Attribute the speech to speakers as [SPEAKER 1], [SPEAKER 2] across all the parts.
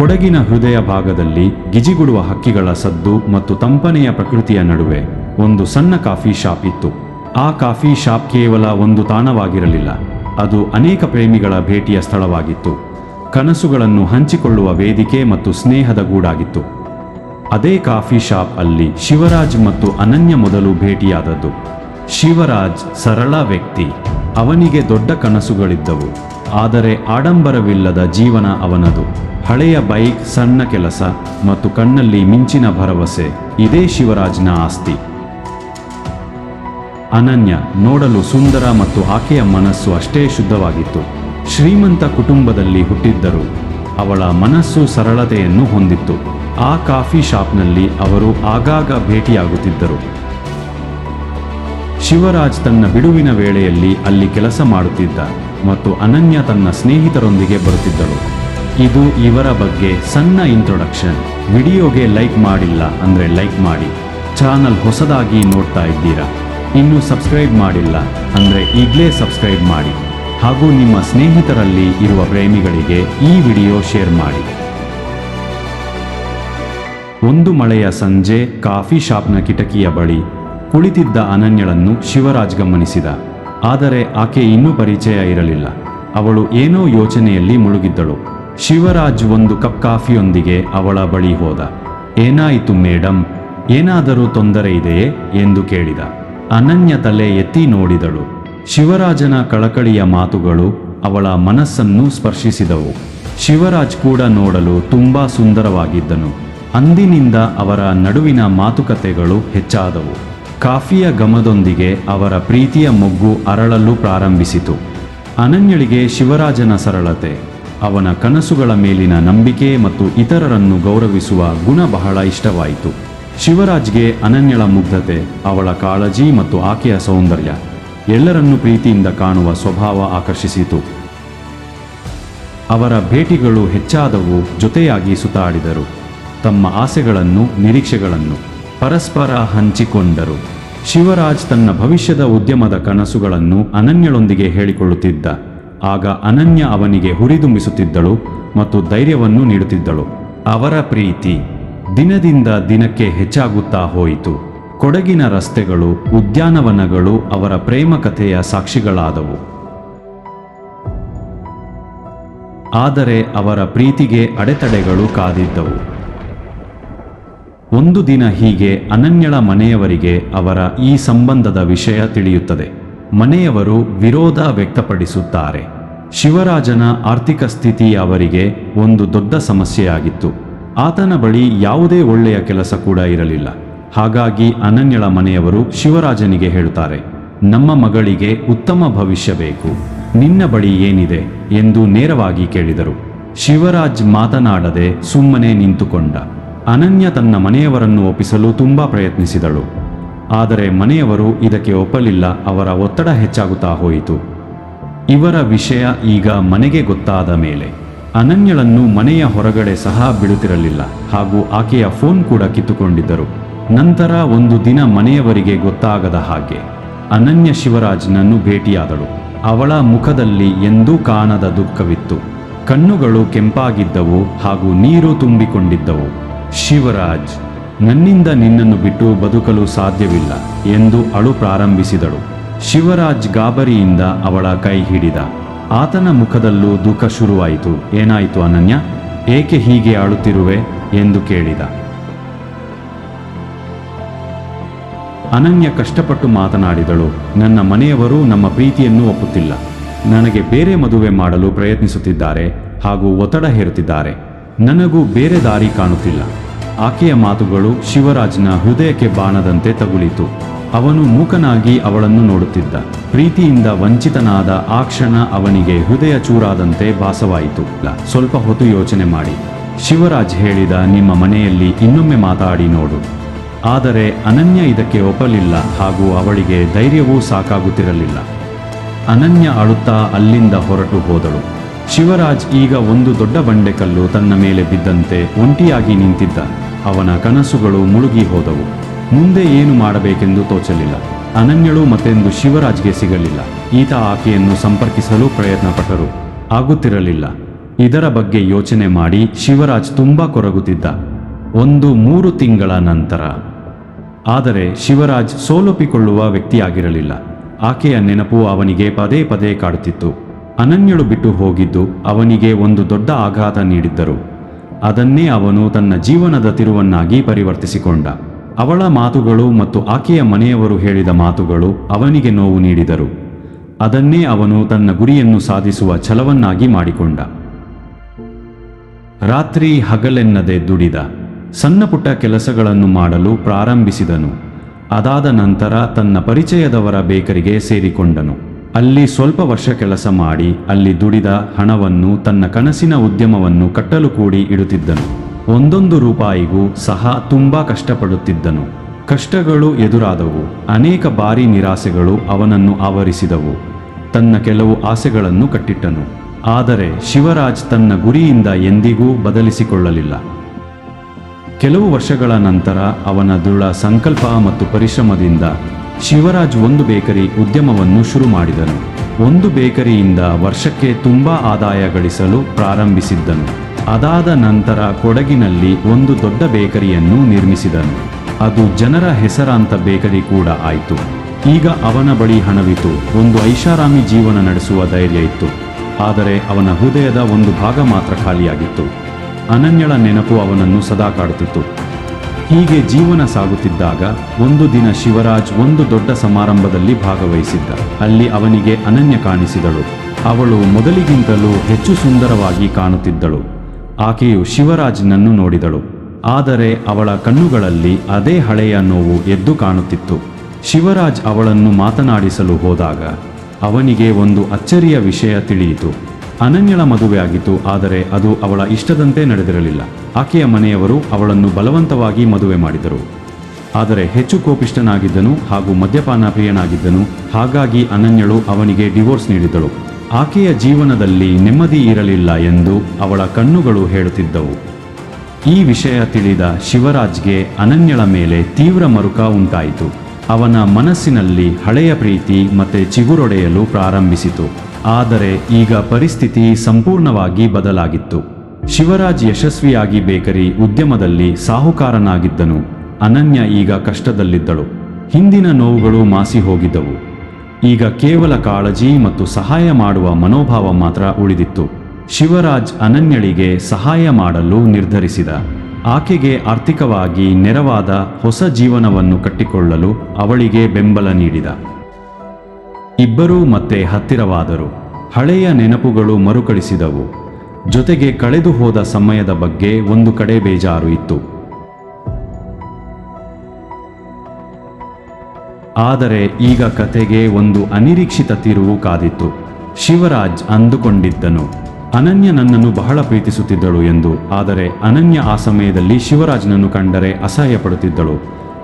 [SPEAKER 1] ಕೊಡಗಿನ ಹೃದಯ ಭಾಗದಲ್ಲಿ ಗಿಜಿಗುಡುವ ಹಕ್ಕಿಗಳ ಸದ್ದು ಮತ್ತು ತಂಪನೆಯ ಪ್ರಕೃತಿಯ ನಡುವೆ ಒಂದು ಸಣ್ಣ ಕಾಫಿ ಶಾಪ್ ಇತ್ತು. ಆ ಕಾಫಿ ಶಾಪ್ ಕೇವಲ ಒಂದು ತಾಣವಾಗಿರಲಿಲ್ಲ. ಅದು ಅನೇಕ ಪ್ರೇಮಿಗಳ ಭೇಟಿಯ ಸ್ಥಳವಾಗಿತ್ತು. ಕನಸುಗಳನ್ನು ಹಂಚಿಕೊಳ್ಳುವ ವೇದಿಕೆ ಮತ್ತು ಸ್ನೇಹದ ಗೂಡಾಗಿತ್ತು. ಅದೇ ಕಾಫಿ ಶಾಪ್ ಅಲ್ಲಿ ಶಿವರಾಜ್ ಮತ್ತು ಅನನ್ಯ ಮೊದಲು ಭೇಟಿಯಾದದ್ದು. ಶಿವರಾಜ್ ಸರಳ ವ್ಯಕ್ತಿ. ಅವನಿಗೆ ದೊಡ್ಡ ಕನಸುಗಳಿದ್ದವು. ಆದರೆ ಆಡಂಬರವಿಲ್ಲದ ಜೀವನ ಅವನದು. ಹಳೆಯ ಬೈಕ್, ಸಣ್ಣ ಕೆಲಸ ಮತ್ತು ಕಣ್ಣಲ್ಲಿ ಮಿಂಚಿನ ಭರವಸೆ. ಇದೇ ಶಿವರಾಜ್ನ ಆಸ್ತಿ. ಅನನ್ಯ ನೋಡಲು ಸುಂದರ ಮತ್ತು ಆಕೆಯ ಮನಸ್ಸು ಅಷ್ಟೇ ಶುದ್ಧವಾಗಿತ್ತು. ಶ್ರೀಮಂತ ಕುಟುಂಬದಲ್ಲಿ ಹುಟ್ಟಿದ್ದರು. ಅವಳ ಮನಸ್ಸು ಸರಳತೆಯನ್ನು ಹೊಂದಿತ್ತು. ಆ ಕಾಫಿ ಶಾಪ್ನಲ್ಲಿ ಅವರು ಆಗಾಗ ಭೇಟಿಯಾಗುತ್ತಿದ್ದರು. ಶಿವರಾಜ್ ತನ್ನ ಬಿಡುವಿನ ವೇಳೆಯಲ್ಲಿ ಅಲ್ಲಿ ಕೆಲಸ ಮಾಡುತ್ತಿದ್ದ ಮತ್ತು ಅನನ್ಯ ತನ್ನ ಸ್ನೇಹಿತರೊಂದಿಗೆ ಬರುತ್ತಿದ್ದಳು. ಇದು ಇವರ ಬಗ್ಗೆ ಸಣ್ಣ ಇಂಟ್ರೊಡಕ್ಷನ್ ವಿಡಿಯೋಗೆ ಲೈಕ್ ಮಾಡಿಲ್ಲ ಅಂದ್ರೆ ಲೈಕ್ ಮಾಡಿ. ಚಾನಲ್ ಹೊಸದಾಗಿ ನೋಡ್ತಾ ಇದ್ದೀರಾ? ಇನ್ನು ಸಬ್ಸ್ಕ್ರೈಬ್ ಮಾಡಿಲ್ಲ ಅಂದ್ರೆ ಈಗಲೇ ಸಬ್ಸ್ಕ್ರೈಬ್ ಮಾಡಿ. ಹಾಗೂ ನಿಮ್ಮ ಸ್ನೇಹಿತರಲ್ಲಿ ಇರುವ ಪ್ರೇಮಿಗಳಿಗೆ ಈ ವಿಡಿಯೋ ಶೇರ್ ಮಾಡಿ. ಒಂದು ಮಳೆಯ ಸಂಜೆ ಕಾಫಿ ಶಾಪ್ನ ಕಿಟಕಿಯ ಬಳಿ ಕುಳಿತಿದ್ದ ಅನನ್ಯಳನ್ನು ಶಿವರಾಜ್ ಗಮನಿಸಿದ. ಆದರೆ ಆಕೆ ಇನ್ನೂ ಪರಿಚಯ ಇರಲಿಲ್ಲ. ಅವಳು ಏನೋ ಯೋಚನೆಯಲ್ಲಿ ಮುಳುಗಿದ್ದಳು. ಶಿವರಾಜ್ ಒಂದು ಕಪ್ ಕಾಫಿಯೊಂದಿಗೆ ಅವಳ ಬಳಿ ಹೋದ. ಏನಾಯಿತು ಮೇಡಮ್ ಏನಾದರೂ ತೊಂದರೆ ಇದೆಯೇ? ಎಂದು ಕೇಳಿದ. ಅನನ್ಯ ತಲೆ ಎತ್ತಿ ನೋಡಿದಳು. ಶಿವರಾಜನ ಕಳಕಳಿಯ ಮಾತುಗಳು ಅವಳ ಮನಸ್ಸನ್ನು ಸ್ಪರ್ಶಿಸಿದವು. ಶಿವರಾಜ್ ಕೂಡ ನೋಡಲು ತುಂಬಾ ಸುಂದರವಾಗಿದ್ದನು. ಅಂದಿನಿಂದ ಅವರ ನಡುವಿನ ಮಾತುಕತೆಗಳು ಹೆಚ್ಚಾದವು. ಕಾಫಿಯ ಗಮದೊಂದಿಗೆ ಅವರ ಪ್ರೀತಿಯ ಮೊಗ್ಗು ಅರಳಲು ಪ್ರಾರಂಭಿಸಿತು. ಅನನ್ಯಳಿಗೆ ಶಿವರಾಜನ ಸರಳತೆ ಅವನ ಕನಸುಗಳ ಮೇಲಿನ ನಂಬಿಕೆ ಮತ್ತು ಇತರರನ್ನು ಗೌರವಿಸುವ ಗುಣ ಬಹಳ ಇಷ್ಟವಾಯಿತು. ಶಿವರಾಜ್ಗೆ ಅನನ್ಯಳ ಮುಗ್ಧತೆ, ಅವಳ ಕಾಳಜಿ ಮತ್ತು ಆಕೆಯ ಸೌಂದರ್ಯ ಎಲ್ಲರನ್ನು ಪ್ರೀತಿಯಿಂದ ಕಾಣುವ ಸ್ವಭಾವ ಆಕರ್ಷಿಸಿತು. ಅವರ ಭೇಟಿಗಳು ಹೆಚ್ಚಾದವು ಜೊತೆಯಾಗಿ ಸುತ್ತಾಡಿದರು. ತಮ್ಮ ಆಸೆಗಳನ್ನು, ನಿರೀಕ್ಷೆಗಳನ್ನು ಪರಸ್ಪರ ಹಂಚಿಕೊಂಡರು. ಶಿವರಾಜ್ ತನ್ನ ಭವಿಷ್ಯದ ಉದ್ಯಮದ ಕನಸುಗಳನ್ನು ಅನನ್ಯಳೊಂದಿಗೆ ಹೇಳಿಕೊಳ್ಳುತ್ತಿದ್ದ. ಆಗ ಅನನ್ಯ ಅವನಿಗೆ ಹುರಿದುಂಬಿಸುತ್ತಿದ್ದಳು ಮತ್ತು ಧೈರ್ಯವನ್ನು ನೀಡುತ್ತಿದ್ದಳು. ಅವರ ಪ್ರೀತಿ ದಿನದಿಂದ ದಿನಕ್ಕೆ ಹೆಚ್ಚಾಗುತ್ತಾ ಹೋಯಿತು. ಕೊಡಗಿನ ರಸ್ತೆಗಳು, ಉದ್ಯಾನವನಗಳು ಅವರ ಪ್ರೇಮ ಕಥೆಯ ಸಾಕ್ಷಿಗಳಾದವು. ಆದರೆ ಅವರ ಪ್ರೀತಿಗೆ ಅಡೆತಡೆಗಳು ಕಾದಿದ್ದವು. ಒಂದು ದಿನ ಹೀಗೆ ಅನನ್ಯಳ ಮನೆಯವರಿಗೆ ಅವರ ಈ ಸಂಬಂಧದ ವಿಷಯ ತಿಳಿಯುತ್ತದೆ. ಮನೆಯವರು ವಿರೋಧ ವ್ಯಕ್ತಪಡಿಸುತ್ತಾರೆ. ಶಿವರಾಜನ ಆರ್ಥಿಕ ಸ್ಥಿತಿ ಅವರಿಗೆ ಒಂದು ದೊಡ್ಡ ಸಮಸ್ಯೆಯಾಗಿತ್ತು. ಆತನ ಬಳಿ ಯಾವುದೇ ಒಳ್ಳೆಯ ಕೆಲಸ ಕೂಡ ಇರಲಿಲ್ಲ. ಹಾಗಾಗಿ ಅನನ್ಯಳ ಮನೆಯವರು ಶಿವರಾಜನಿಗೆ ಹೇಳುತ್ತಾರೆ ನಮ್ಮ ಮಗಳಿಗೆ ಉತ್ತಮ ಭವಿಷ್ಯ ಬೇಕು. ನಿನ್ನ ಬಳಿ ಏನಿದೆ? ಎಂದು ನೇರವಾಗಿ ಕೇಳಿದರು. ಶಿವರಾಜ್ ಮಾತನಾಡದೆ ಸುಮ್ಮನೆ ನಿಂತುಕೊಂಡ. ಅನನ್ಯ ತನ್ನ ಮನೆಯವರನ್ನು ಒಪ್ಪಿಸಲು ತುಂಬಾ ಪ್ರಯತ್ನಿಸಿದಳು. ಆದರೆ ಮನೆಯವರು ಇದಕ್ಕೆ ಒಪ್ಪಲಿಲ್ಲ, ಅವರ ಒತ್ತಡ ಹೆಚ್ಚಾಗುತ್ತಾ ಹೋಯಿತು. ಇವರ ವಿಷಯ ಈಗ ಮನೆಗೆ ಗೊತ್ತಾದ ಮೇಲೆ. ಅನನ್ಯಳನ್ನು ಮನೆಯ ಹೊರಗಡೆ ಸಹ ಬಿಡುತ್ತಿರಲಿಲ್ಲ, ಹಾಗೂ ಆಕೆಯ ಫೋನ್ ಕೂಡ ಕಿತ್ತುಕೊಂಡಿದ್ದರು. ನಂತರ ಒಂದು ದಿನ ಮನೆಯವರಿಗೆ ಗೊತ್ತಾಗದ ಹಾಗೆ, ಅನನ್ಯ ಶಿವರಾಜ್ನನ್ನು ಭೇಟಿಯಾದಳು. ಅವಳ ಮುಖದಲ್ಲಿ ಎಂದೂ ಕಾಣದ ದುಃಖವಿತ್ತು. ಕಣ್ಣುಗಳು ಕೆಂಪಾಗಿದ್ದವು ಹಾಗೂ ನೀರು ತುಂಬಿಕೊಂಡಿದ್ದವು. ಶಿವರಾಜ್ ನನ್ನಿಂದ ನಿನ್ನನ್ನು ಬಿಟ್ಟು ಬದುಕಲು ಸಾಧ್ಯವಿಲ್ಲ ಎಂದು ಅಳು ಪ್ರಾರಂಭಿಸಿದಳು. ಶಿವರಾಜ್ ಗಾಬರಿಯಿಂದ ಅವಳ ಕೈ ಹಿಡಿದ. ಆತನ ಮುಖದಲ್ಲೂ ದುಃಖ ಶುರುವಾಯಿತು. ಏನಾಯಿತು ಅನನ್ಯ? ಏಕೆ ಹೀಗೆ ಅಳುತ್ತಿರುವೆ? ಎಂದು ಕೇಳಿದ. ಅನನ್ಯ ಕಷ್ಟಪಟ್ಟು ಮಾತನಾಡಿದಳು. ನನ್ನ ಮನೆಯವರು ನಮ್ಮ ಪ್ರೀತಿಯನ್ನು ಒಪ್ಪುತ್ತಿಲ್ಲ. ನನಗೆ ಬೇರೆ ಮದುವೆ ಮಾಡಲು ಪ್ರಯತ್ನಿಸುತ್ತಿದ್ದಾರೆ ಹಾಗೂ ಒತ್ತಡ ಹೇರುತ್ತಿದ್ದಾರೆ. ನನಗೂ ಬೇರೆ ದಾರಿ ಕಾಣುತ್ತಿಲ್ಲ. ಆಕೆಯ ಮಾತುಗಳು ಶಿವರಾಜ್ನ ಹೃದಯಕ್ಕೆ ಬಾಣದಂತೆ ತಗುಲಿತು. ಅವನು ಮೂಕನಾಗಿ ಅವಳನ್ನು ನೋಡುತ್ತಿದ್ದ. ಪ್ರೀತಿಯಿಂದ ವಂಚಿತನಾದ ಆ ಕ್ಷಣ ಅವನಿಗೆ ಹೃದಯ ಚೂರಾದಂತೆ ಭಾಸವಾಯಿತು. ಸ್ವಲ್ಪ ಹೊತ್ತು ಯೋಚನೆ ಮಾಡಿ. ಶಿವರಾಜ್ ಹೇಳಿದ ನಿಮ್ಮ ಮನೆಯಲ್ಲಿ ಇನ್ನೊಮ್ಮೆ ಮಾತಾಡಿ ನೋಡು. ಆದರೆ ಅನನ್ಯ ಇದಕ್ಕೆ ಒಪ್ಪಲಿಲ್ಲ ಹಾಗೂ ಅವಳಿಗೆ ಧೈರ್ಯವೂ ಸಾಕಾಗುತ್ತಿರಲಿಲ್ಲ. ಅನನ್ಯ ಅಳುತ್ತಾ ಅಲ್ಲಿಂದ ಹೊರಟು ಹೋದಳು. ಶಿವರಾಜ್ ಈಗ ಒಂದು ದೊಡ್ಡ ಬಂಡೆಕಲ್ಲು ತನ್ನ ಮೇಲೆ ಬಿದ್ದಂತೆ ಒಂಟಿಯಾಗಿ ನಿಂತಿದ್ದ. ಅವನ ಕನಸುಗಳು ಮುಳುಗಿ ಹೋದವು. ಮುಂದೆ ಏನು ಮಾಡಬೇಕೆಂದು ತೋಚಲಿಲ್ಲ. ಅನನ್ಯಳು ಮತ್ತೆಂದು ಶಿವರಾಜ್ಗೆ ಸಿಗಲಿಲ್ಲ. ಈತ ಆಕೆಯನ್ನು ಸಂಪರ್ಕಿಸಲು ಪ್ರಯತ್ನಪಟ್ಟರು. ಆಗುತ್ತಿರಲಿಲ್ಲ. ಇದರ ಬಗ್ಗೆ ಯೋಚನೆ ಮಾಡಿ ಶಿವರಾಜ್ ತುಂಬಾ ಕೊರಗುತ್ತಿದ್ದ. ಒಂದು ಮೂರು ತಿಂಗಳ ನಂತರ. ಆದರೆ ಶಿವರಾಜ್ ಸೋಲೊಪ್ಪಿಕೊಳ್ಳುವ ವ್ಯಕ್ತಿಯಾಗಿರಲಿಲ್ಲ. ಆಕೆಯ ನೆನಪು ಅವನಿಗೆ ಪದೇ ಪದೇ ಕಾಡುತ್ತಿತ್ತು. ಅನನ್ಯಳು ಬಿಟ್ಟು ಹೋಗಿದ್ದು ಅವನಿಗೆ ಒಂದು ದೊಡ್ಡ ಆಘಾತ ನೀಡಿದ್ದರು. ಅದನ್ನೇ ಅವನು ತನ್ನ ಜೀವನದ ತಿರುವನ್ನಾಗಿ ಪರಿವರ್ತಿಸಿಕೊಂಡ. ಅವಳ ಮಾತುಗಳು ಮತ್ತು ಆಕೆಯ ಮನೆಯವರು ಹೇಳಿದ ಮಾತುಗಳು ಅವನಿಗೆ ನೋವು ನೀಡಿದರು. ಅದನ್ನೇ ಅವನು ತನ್ನ ಗುರಿಯನ್ನು ಸಾಧಿಸುವ ಛಲವನ್ನಾಗಿ ಮಾಡಿಕೊಂಡ. ರಾತ್ರಿ ಹಗಲೆನ್ನದೆ ದುಡಿದ. ಸಣ್ಣಪುಟ್ಟ ಕೆಲಸಗಳನ್ನು ಮಾಡಲು ಪ್ರಾರಂಭಿಸಿದನು. ಅದಾದ ನಂತರ ತನ್ನ ಪರಿಚಯದವರ ಬೇಕರಿಗೆ ಸೇರಿಕೊಂಡನು. ಅಲ್ಲಿ ಸ್ವಲ್ಪ ವರ್ಷ ಕೆಲಸ ಮಾಡಿ ಅಲ್ಲಿ ದುಡಿದ ಹಣವನ್ನು ತನ್ನ ಕನಸಿನ ಉದ್ಯಮವನ್ನು ಕಟ್ಟಲು ಕೂಡಿ ಇಡುತ್ತಿದ್ದನು. ಒಂದೊಂದು ರೂಪಾಯಿಗೂ ಸಹ ತುಂಬಾ ಕಷ್ಟಪಡುತ್ತಿದ್ದನು. ಕಷ್ಟಗಳು ಎದುರಾದವು. ಅನೇಕ ಬಾರಿ ನಿರಾಸೆಗಳು ಅವನನ್ನು ಆವರಿಸಿದವು. ತನ್ನ ಕೆಲವು ಆಸೆಗಳನ್ನು ಕಟ್ಟಿಟ್ಟನು. ಆದರೆ ಶಿವರಾಜ್ ತನ್ನ ಗುರಿಯಿಂದ ಎಂದಿಗೂ ಬದಲಿಸಿಕೊಳ್ಳಲಿಲ್ಲ. ಕೆಲವು ವರ್ಷಗಳ ನಂತರ ಅವನ ದೃಢ ಸಂಕಲ್ಪ ಮತ್ತು ಪರಿಶ್ರಮದಿಂದ ಶಿವರಾಜ್ ಒಂದು ಬೇಕರಿ ಉದ್ಯಮವನ್ನು ಶುರು ಮಾಡಿದನು. ಒಂದು ಬೇಕರಿಯಿಂದ ವರ್ಷಕ್ಕೆ ತುಂಬಾ ಆದಾಯ ಗಳಿಸಲು ಪ್ರಾರಂಭಿಸಿದ್ದನು. ಅದಾದ ನಂತರ ಕೊಡಗಿನಲ್ಲಿ ಒಂದು ದೊಡ್ಡ ಬೇಕರಿಯನ್ನು ನಿರ್ಮಿಸಿದನು. ಅದು ಜನರ ಹೆಸರಾಂತ ಬೇಕರಿ ಕೂಡ ಆಯಿತು. ಈಗ ಅವನ ಬಳಿ ಹಣವಿತ್ತು. ಒಂದು ಐಷಾರಾಮಿ ಜೀವನ ನಡೆಸುವ ಧೈರ್ಯ ಇತ್ತು. ಆದರೆ ಅವನ ಹೃದಯದ ಒಂದು ಭಾಗ ಮಾತ್ರ ಖಾಲಿಯಾಗಿತ್ತು. ಅನನ್ಯಳ ನೆನಪು ಅವನನ್ನು ಸದಾ ಕಾಡುತ್ತಿತ್ತು. ಹೀಗೆ ಜೀವನ ಸಾಗುತ್ತಿದ್ದಾಗ ಒಂದು ದಿನ ಶಿವರಾಜ್ ಒಂದು ದೊಡ್ಡ ಸಮಾರಂಭದಲ್ಲಿ ಭಾಗವಹಿಸಿದ್ದ. ಅಲ್ಲಿ ಅವನಿಗೆ ಅನನ್ಯ ಕಾಣಿಸಿದಳು. ಅವಳು ಮೊದಲಿಗಿಂತಲೂ ಹೆಚ್ಚು ಸುಂದರವಾಗಿ ಕಾಣುತ್ತಿದ್ದಳು. ಆಕೆಯು ಶಿವರಾಜ್ನನ್ನು ನೋಡಿದಳು. ಆದರೆ ಅವಳ ಕಣ್ಣುಗಳಲ್ಲಿ ಅದೇ ಹಳೆಯ ನೋವು ಎದ್ದು ಕಾಣುತ್ತಿತ್ತು. ಶಿವರಾಜ್ ಅವಳನ್ನು ಮಾತನಾಡಿಸಲು ಹೋದಾಗ ಅವನಿಗೆ ಒಂದು ಅಚ್ಚರಿಯ ವಿಷಯ ತಿಳಿಯಿತು. ಅನನ್ಯಳ ಮದುವೆಯಾಗಿತ್ತು ಆದರೆ ಅದು ಅವಳ ಇಷ್ಟದಂತೆ ನಡೆದಿರಲಿಲ್ಲ. ಆಕೆಯ ಮನೆಯವರು ಅವಳನ್ನು ಬಲವಂತವಾಗಿ ಮದುವೆ ಮಾಡಿದರು. ಆದರೆ ಹೆಚ್ಚು ಕೋಪಿಷ್ಟನಾಗಿದ್ದನು ಹಾಗೂ ಮದ್ಯಪಾನ ಪ್ರಿಯನಾಗಿದ್ದನು, ಹಾಗಾಗಿ ಅನನ್ಯಳು ಅವನಿಗೆ ಡಿವೋರ್ಸ್ ನೀಡಿದಳು ಆಕೆಯ ಜೀವನದಲ್ಲಿ ನೆಮ್ಮದಿ ಇರಲಿಲ್ಲ ಎಂದು ಅವಳ ಕಣ್ಣುಗಳು ಹೇಳುತ್ತಿದ್ದವು. ಈ ವಿಷಯ ತಿಳಿದ ಶಿವರಾಜ್ಗೆ ಅನನ್ಯಳ ಮೇಲೆ ತೀವ್ರ ಮರುಕ ಉಂಟಾಯಿತು. ಅವನ ಮನಸ್ಸಿನಲ್ಲಿ ಹಳೆಯ ಪ್ರೀತಿ ಮತ್ತೆ ಚಿಗುರೊಡೆಯಲು ಪ್ರಾರಂಭಿಸಿತು. ಆದರೆ ಈಗ ಪರಿಸ್ಥಿತಿ ಸಂಪೂರ್ಣವಾಗಿ ಬದಲಾಗಿತ್ತು. ಶಿವರಾಜ್ ಯಶಸ್ವಿಯಾಗಿ ಬೇಕರಿ ಉದ್ಯಮದಲ್ಲಿ ಸಾಹುಕಾರನಾಗಿದ್ದನು. ಅನನ್ಯ ಈಗ ಕಷ್ಟದಲ್ಲಿದ್ದಳು. ಹಿಂದಿನ ನೋವುಗಳು ಮಾಸಿ ಹೋಗಿದ್ದವು. ಈಗ ಕೇವಲ ಕಾಳಜಿ ಮತ್ತು ಸಹಾಯ ಮಾಡುವ ಮನೋಭಾವ ಮಾತ್ರ ಉಳಿದಿತ್ತು. ಶಿವರಾಜ್ ಅನನ್ಯಳಿಗೆ ಸಹಾಯ ಮಾಡಲು ನಿರ್ಧರಿಸಿದ. ಆಕೆಗೆ ಆರ್ಥಿಕವಾಗಿ ನೆರವಾದ ಹೊಸ ಜೀವನವನ್ನು ಕಟ್ಟಿಕೊಳ್ಳಲು ಅವಳಿಗೆ ಬೆಂಬಲ ನೀಡಿದ. ಇಬ್ಬರೂ ಮತ್ತೆ ಹತ್ತಿರವಾದರು. ಹಳೆಯ ನೆನಪುಗಳು ಮರುಕಳಿಸಿದವು. ಜೊತೆಗೆ ಕಳೆದು ಹೋದ ಸಮಯದ ಬಗ್ಗೆ ಒಂದು ಕಡೆ ಬೇಜಾರು ಇತ್ತು. ಆದರೆ ಈಗ ಕತೆಗೆ ಒಂದು ಅನಿರೀಕ್ಷಿತ ತಿರುವು ಕಾದಿತ್ತು. ಶಿವರಾಜ್ ಅಂದುಕೊಂಡಿದ್ದನು. ಅನನ್ಯ ನನ್ನನ್ನು ಬಹಳ ಪ್ರೀತಿಸುತ್ತಿದ್ದಳು ಎಂದು. ಆದರೆ ಅನನ್ಯ ಆ ಸಮಯದಲ್ಲಿ ಶಿವರಾಜ್ನನ್ನು ಕಂಡರೆ ಅಸಹ್ಯ ಪಡುತ್ತಿದ್ದಳು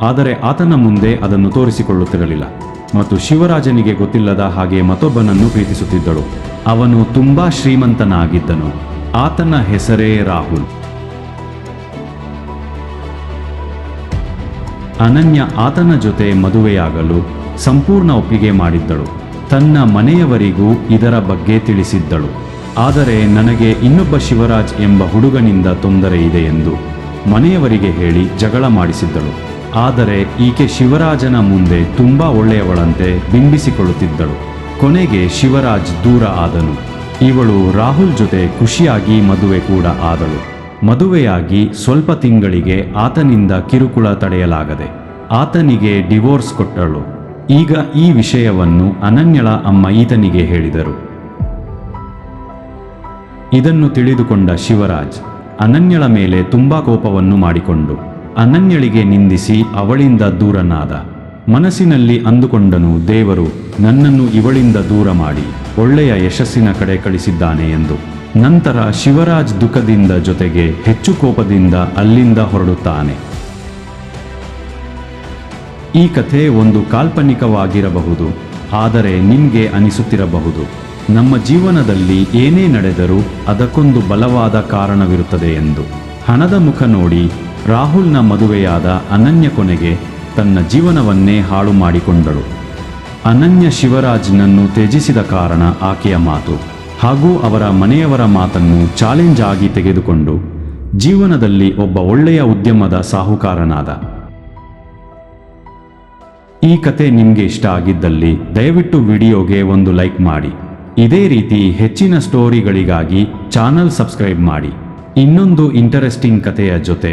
[SPEAKER 1] ಆದರೆ ಆತನ ಮುಂದೆ ಅದನ್ನು ತೋರಿಸಿಕೊಳ್ಳುತ್ತಿರಲಿಲ್ಲ. ಮತ್ತು ಶಿವರಾಜನಿಗೆ ಗೊತ್ತಿಲ್ಲದ ಹಾಗೆ ಮತ್ತೊಬ್ಬನನ್ನು ಪ್ರೀತಿಸುತ್ತಿದ್ದಳು. ಅವನು ತುಂಬಾ ಶ್ರೀಮಂತನಾಗಿದ್ದನು. ಆತನ ಹೆಸರೇ ರಾಹುಲ್. ಅನನ್ಯ ಆತನ ಜೊತೆ ಮದುವೆಯಾಗಲು ಸಂಪೂರ್ಣ ಒಪ್ಪಿಗೆ ಮಾಡಿದ್ದಳು. ತನ್ನ ಮನೆಯವರಿಗೂ ಇದರ ಬಗ್ಗೆ ತಿಳಿಸಿದ್ದಳು. ಆದರೆ ನನಗೆ ಇನ್ನೊಬ್ಬ ಶಿವರಾಜ್ ಎಂಬ ಹುಡುಗನಿಂದ ತೊಂದರೆ ಇದೆ ಎಂದು ಮನೆಯವರಿಗೆ ಹೇಳಿ ಜಗಳ ಮಾಡಿಸಿದ್ದಳು. ಆದರೆ ಈಕೆ ಶಿವರಾಜನ ಮುಂದೆ ತುಂಬಾ ಒಳ್ಳೆಯವಳಂತೆ ಬಿಂಬಿಸಿಕೊಳ್ಳುತ್ತಿದ್ದಳು. ಕೊನೆಗೆ ಶಿವರಾಜ್ ದೂರ ಆದನು. ಇವಳು ರಾಹುಲ್ ಜೊತೆ ಖುಷಿಯಾಗಿ ಮದುವೆ ಕೂಡ ಆದಳು. ಮದುವೆಯಾಗಿ ಸ್ವಲ್ಪ ತಿಂಗಳಿಗೆ ಆತನಿಂದ ಕಿರುಕುಳ ತಡೆಯಲಾಗದೆ ಆತನಿಗೆ ಡಿವೋರ್ಸ್ ಕೊಟ್ಟಳು. ಈಗ ಈ ವಿಷಯವನ್ನು ಅನನ್ಯಳ ಅಮ್ಮ ಈತನಿಗೆ ಹೇಳಿದರು. ಇದನ್ನು ತಿಳಿದುಕೊಂಡ ಶಿವರಾಜ್ ಅನನ್ಯಳ ಮೇಲೆ ತುಂಬಾ ಕೋಪವನ್ನು ಮಾಡಿಕೊಂಡು ಅನನ್ಯಳಿಗೆ ನಿಂದಿಸಿ ಅವಳಿಂದ ದೂರನಾದ. ಮನಸ್ಸಿನಲ್ಲಿ ಅಂದುಕೊಂಡನು, ದೇವರು, ನನ್ನನ್ನು ಇವಳಿಂದ ದೂರ ಮಾಡಿ, ಒಳ್ಳೆಯ ಯಶಸ್ಸಿನ ಕಡೆ ಕಳಿಸಿದ್ದಾನೆ ಎಂದು. ನಂತರ ಶಿವರಾಜ್ ದುಃಖದಿಂದ ಜೊತೆಗೆ ಹೆಚ್ಚು ಕೋಪದಿಂದ ಅಲ್ಲಿಂದ ಹೊರಡುತ್ತಾನೆ. ಈ ಕಥೆ ಒಂದು ಕಾಲ್ಪನಿಕವಾಗಿರಬಹುದು, ಆದರೆ ನಿಮಗೆ ಅನಿಸುತ್ತಿರಬಹುದು. ನಮ್ಮ ಜೀವನದಲ್ಲಿ ಏನೇ ನಡೆದರೂ ಅದಕ್ಕೊಂದು ಬಲವಾದ ಕಾರಣವಿರುತ್ತದೆ ಎಂದು. ಹಣದ ಮುಖ ನೋಡಿ ರಾಹುಲ್ನ ಮದುವೆಯಾದ ಅನನ್ಯ ಕೊನೆಗೆ ತನ್ನ ಜೀವನವನ್ನೇ ಹಾಳು ಮಾಡಿಕೊಂಡಳು. ಅನನ್ಯ ಶಿವರಾಜ್ನನ್ನು ತ್ಯಜಿಸಿದ ಕಾರಣ ಆಕೆಯ ಮಾತು ಹಾಗೂ ಅವರ ಮನೆಯವರ ಮಾತನ್ನು ಚಾಲೆಂಜ್ ಆಗಿ ತೆಗೆದುಕೊಂಡು ಜೀವನದಲ್ಲಿ ಒಬ್ಬ ಒಳ್ಳೆಯ ಉದ್ಯಮದ ಸಾಹುಕಾರನಾದ. ಈ ಕತೆ ನಿಮಗೆ ಇಷ್ಟ ಆಗಿದ್ದಲ್ಲಿ ದಯವಿಟ್ಟು ವಿಡಿಯೋಗೆ ಒಂದು ಲೈಕ್ ಮಾಡಿ. ಇದೇ ರೀತಿ ಹೆಚ್ಚಿನ ಸ್ಟೋರಿಗಳಿಗಾಗಿ ಚಾನಲ್ ಸಬ್ಸ್ಕ್ರೈಬ್ ಮಾಡಿ. ಇನ್ನೊಂದು ಇಂಟರೆಸ್ಟಿಂಗ್ ಕಥೆಯ ಜೊತೆ